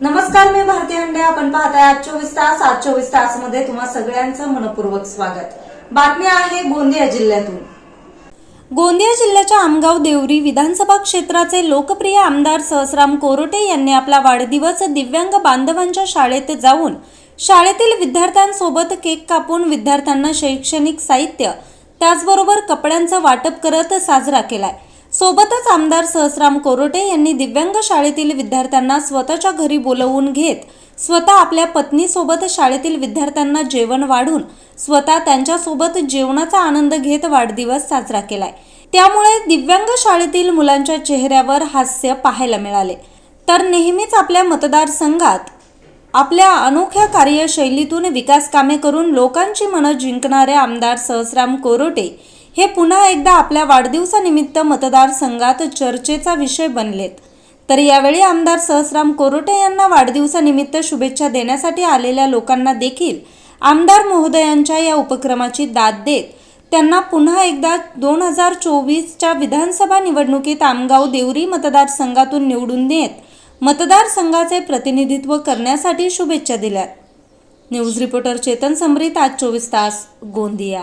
नमस्कार मी भारती अंडे आपण पाहताय आज चोवीस तास. आज चोवीस तासमध्ये तुम्हा सगळ्यांचं मनपूर्वक स्वागत. बातमी आहे गोंदिया जिल्ह्यातून. गोंदिया जिल्ह्याच्या आमगाव देवरी विधानसभा क्षेत्राचे लोकप्रिय आमदार सहसराम कोरोटे यांनी आपला वाढदिवस दिव्यांग बांधवांच्या शाळेत जाऊन शाळेतील विद्यार्थ्यांसोबत केक कापून विद्यार्थ्यांना शैक्षणिक साहित्य त्याचबरोबर कपड्यांचं वाटप करत साजरा केलाय. सोबतच आमदार सहसराम कोरोटे यांनी दिव्यांग शाळेतील विद्यार्थ्यांना स्वतःच्या घरी बोलवून घेत स्वतः आपल्या पत्नीसोबत शाळेतील विद्यार्थ्यांना जेवण वाढून स्वतः त्यांच्यासोबत जेवणाचा आनंद घेत वाढदिवस साजरा केलाय. त्यामुळे दिव्यांग शाळेतील मुलांच्या चेहऱ्यावर हास्य पाहायला मिळाले. तर नेहमीच आपल्या मतदारसंघात आपल्या अनोख्या कार्यशैलीतून विकास कामे करून लोकांची मनं जिंकणारे आमदार सहसराम कोरोटे हे पुन्हा एकदा आपल्या वाढदिवसानिमित्त मतदारसंघात चर्चेचा विषय बनलेत. तर यावेळी आमदार सहसराम कोरोटे यांना वाढदिवसानिमित्त शुभेच्छा देण्यासाठी आलेल्या लोकांना देखील आमदार महोदयांच्या या उपक्रमाची दाद देत त्यांना पुन्हा एकदा दोन हजार चोवीसच्या विधानसभा निवडणुकीत आमगाव देवरी मतदारसंघातून निवडून देत मतदारसंघाचे प्रतिनिधित्व करण्यासाठी शुभेच्छा दिल्या न्यूज रिपोर्टर चेतन समरीत आज चोवीस तास गोंदिया.